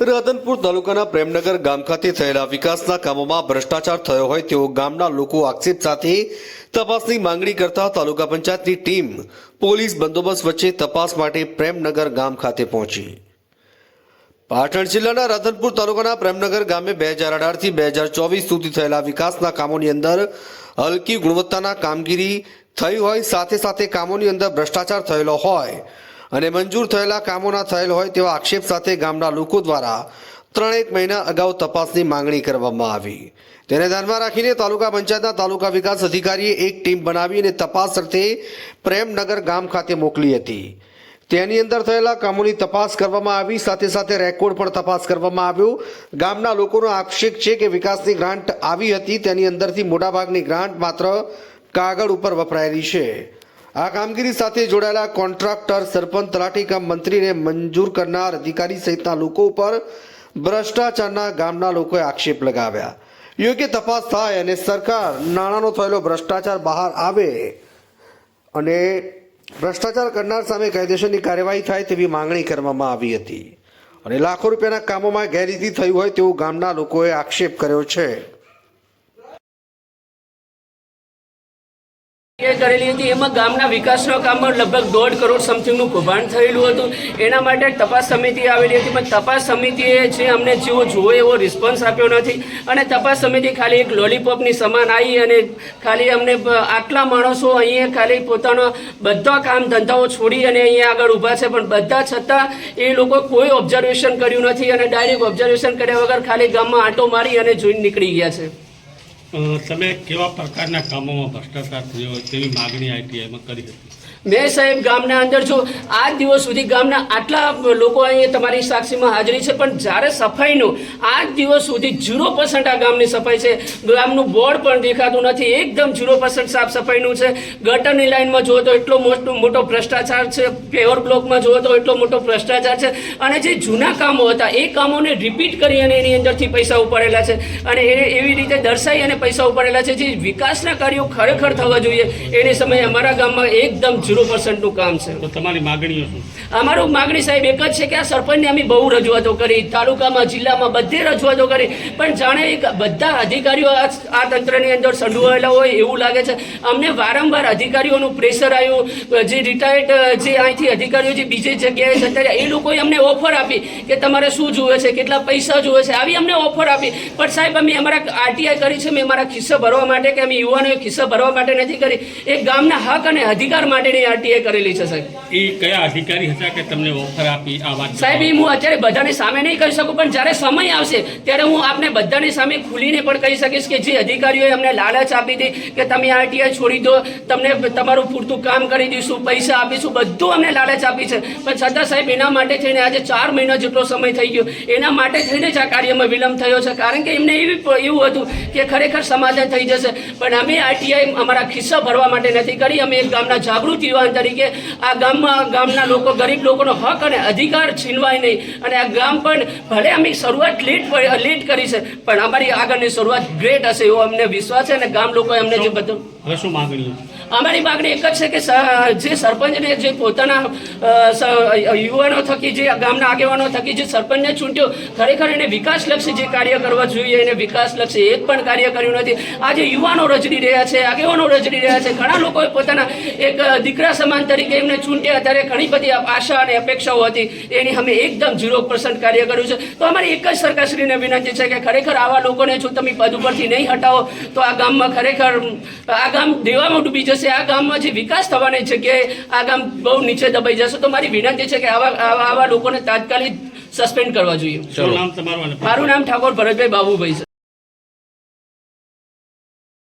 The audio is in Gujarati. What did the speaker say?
રાધનપુર તાલુકાના પ્રેમનગર ગામ ખાતે થયેલા વિકાસના કામોમાં ભ્રષ્ટાચાર થયો હોય તેવો ગામના લોકો આક્ષેપ સાથે તપાસની માંગણી કરતા તાલુકા પંચાયતની ટીમ પોલીસ બંદોબસ્ત વચ્ચે તપાસ માટે પ્રેમનગર ગામ ખાતે પહોંચી. પાટણ જિલ્લાના રાધનપુર તાલુકાના પ્રેમનગર ગામે બે હજાર અઢારથી બે હજાર ચોવીસ સુધી થયેલા વિકાસના કામોની અંદર હલકી ગુણવત્તાના કામગીરી થઈ હોય સાથે સાથે કામોની અંદર ભ્રષ્ટાચાર થયેલો હોય અને મંજૂર થયેલા કામોના થયેલ હોય તેવા આક્ષેપ સાથે ગામના લોકો દ્વારા ત્રણેક મહિના અગાઉ તપાસની માંગણી કરવામાં આવી. તેને ધ્યાનમાં રાખીને તાલુકા પંચાયતના તાલુકા વિકાસ અધિકારીએ એક ટીમ બનાવી અને તપાસ અર્થે પ્રેમનગર ગામ ખાતે મોકલી હતી. તેની અંદર થયેલા કામોની તપાસ કરવામાં આવી, સાથે સાથે રેકોર્ડ પણ તપાસ કરવામાં આવ્યો. ગામના લોકોનો આક્ષેપ છે કે વિકાસની ગ્રાન્ટ આવી હતી, તેની અંદરથી મોટાભાગની ગ્રાન્ટ માત્ર કાગળ ઉપર વપરાયેલી છે. આ કામગીરી સાથે જોડાયેલા કોન્ટ્રાક્ટર સરપંચ તલાટી કામ મંત્રીને મંજૂર કરનાર અધિકારી સહિતના લોકો ઉપર ભ્રષ્ટાચારના ગામના લોકોએ આક્ષેપ લગાવ્યા. યોગ્ય તપાસ થાય અને સરકાર નાણાંનો થયેલો ભ્રષ્ટાચાર બહાર આવે અને ભ્રષ્ટાચાર કરનાર સામે કાયદેસરની કાર્યવાહી થાય તેવી માંગણી કરવામાં આવી હતી. અને લાખો રૂપિયાના કામોમાં ગેરરીતિ થયું હોય તેવું ગામના લોકોએ આક્ષેપ કર્યો છે. કરેલી હતી. એમાં ગામના વિકાસના કામમાં લગભગ દોઢ કરોડ સમથિંગનું કૌભાંડ થયેલું હતું. એના માટે તપાસ સમિતિ આવેલી હતી. પણ તપાસ સમિતિએ જે અમને જેવો જોવો એવો રિસ્પોન્સ આપ્યો નથી. અને તપાસ સમિતિ ખાલી એક લોલીપોપની સમાન આવી અને ખાલી અમને આટલા માણસો અહીંયા ખાલી પોતાનો બધા કામ ધંધાઓ છોડી અને અહીંયા આગળ ઊભા છે. પણ બધા છતાં એ લોકો કોઈ ઓબ્ઝર્વેશન કર્યું નથી અને ડાયરેક્ટ ઓબ્ઝર્વેશન કર્યા વગર ખાલી ગામમાં આંટો મારી અને જોઈને નીકળી ગયા છે. તમે કેવા પ્રકારના કામોમાં ભ્રષ્ટાચાર થયો તેવી માગણી આઈટીઆઈમાં કરી હતી? મેં સાહેબ ગામના અંદર જો આ દિવસ સુધી ગામના આટલા લોકો અહીંયા તમારી સાક્ષીમાં હાજરી છે, પણ જ્યારે સફાઈનું આ દિવસ સુધી ઝીરો પર્સન્ટ આ ગામની સફાઈ છે. ગામનું બોર્ડ પણ દેખાતું નથી, એકદમ ઝીરો પર્સન્ટ સાફ સફાઈનું છે. ગટરની લાઈનમાં જુઓ તો એટલો મોટો મોટો ભ્રષ્ટાચાર છે. પેવર બ્લોકમાં જુઓ તો એટલો મોટો ભ્રષ્ટાચાર છે. અને જે જૂના કામો હતા, એ કામોને રિપીટ કરી અને એની અંદરથી પૈસા ઉપાડેલા છે. અને એ એવી રીતે દર્શાવી અને પૈસા ઉપાડેલા છે, જે વિકાસના કાર્યો ખરેખર થવા જોઈએ. એની સમયે અમારા ગામમાં એકદમ ઝીરો પર્સન્ટનું કામ છે. તો તમારી માગણીઓ શું? અમારું માગણી સાહેબ એક જ છે કે આ સરપંચને અમે બહુ રજૂઆતો કરી તાલુકામાં જિલ્લામાં બધે રજૂઆતો કરી. પણ જાણે બધા અધિકારીઓ આ તંત્રની અંદર સંડુવાયેલા હોય એવું લાગે છે. અમને વારંવાર અધિકારીઓનું પ્રેશર આવ્યું જે રિટાયર્ડ જે અહીંથી અધિકારીઓ જે બીજી જગ્યાએ જતા રહ્યા એ લોકોએ અમને ઓફર આપી કે તમારે શું જોવે છે કેટલા પૈસા જોવે છે આવી અમને ઓફર આપી. પણ સાહેબ અમે અમારા આરટીઆઈ કરી છે મેં અમારા ખિસ્સા ભરવા માટે કે અમે યુવાનોએ ખિસ્સા ભરવા માટે નથી કરી. એ ગામના હક અને અધિકાર માટેની આરટીઆઈ કરેલી છે સાહેબ. એ કયા અધિકારી હતા કે તમને ઓફર આપી આ વાત સાહેબ એ હું અત્યારે બધાની સામે નહીં કહી શકું પણ જ્યારે સમય આવશે ત્યારે હું આપને બધાની સામે ખુલીને પણ કહી શકીશ કે જે અધિકારીઓએ અમને લાલચ આપી હતી કે તમે આરટીઆઈ છોડી દો તમને તમારું પૂરતું કામ કરી દઈશું પૈસા આપીશું બધું અમને લાલચ આપી છે. પણ છતાં સાહેબ એના માટે થઈને આજે ચાર મહિના જેટલો સમય થઈ ગયો. એના માટે થઈને જ આ કાર્યમાં વિલંબ થયો છે. કારણ કે એમને એવી એવું હતું કે ખરેખર સમાધાન થઈ જશે. પણ અમે આરટીઆઈ અમારા ખિસ્સા ભરવા માટે નથી કરી અમે એક ગામના જાગૃત યુવાન તરીકે આ ગામમાં ગામના લોકો ગરીબ લોકોનો હક અને અધિકાર છીનવાય નહીં. અને આ ગામ પણ ભલે અમે શરૂઆત લેટ લેટ કરી છે પણ અમારી આગળની શરૂઆત ગ્રેટ હશે એવો અમને વિશ્વાસ છે અને ગામ લોકોએ અમને જે બધું હવે શું માગણીઓ અમારી માગણી એક જ છે કે જે સરપંચને જે પોતાના યુવાનો થકી જે ગામના આગેવાનો થકી જે સરપંચને ચૂંટ્યો, ખરેખર એને વિકાસલક્ષી જે કાર્ય કરવા જોઈએ, એને વિકાસલક્ષી એક પણ કાર્ય કર્યું નથી. આજે યુવાનો રજડી રહ્યા છે, આગેવાનો રજડી રહ્યા છે, ઘણા લોકોએ પોતાના એક દીકરા સમાન તરીકે એમને ચૂંટ્યા. ત્યારે ઘણી બધી આશા અને અપેક્ષાઓ હતી. એની અમે એકદમ ઝીરો પર્સન્ટ કાર્ય કર્યું છે. તો અમારી એક જ સરકારશ્રીને વિનંતી છે કે ખરેખર આવા લોકોને જો તમે પદ ઉપરથી નહીં હટાવો, તો આ ગામમાં ખરેખર, આ ગામ દેવામાં ડૂબી જશે. આ ગામમાં જે વિકાસ થવાની જગ્યાએ આ ગામ બહુ નીચે દબાઈ જશે તો મારી વિનંતી છે કે આવા આવા આવા લોકોને તાત્કાલિક સસ્પેન્ડ કરવા જોઈએ. મારું નામ ઠાકોર ભરતભાઈ બાબુભાઈ છે.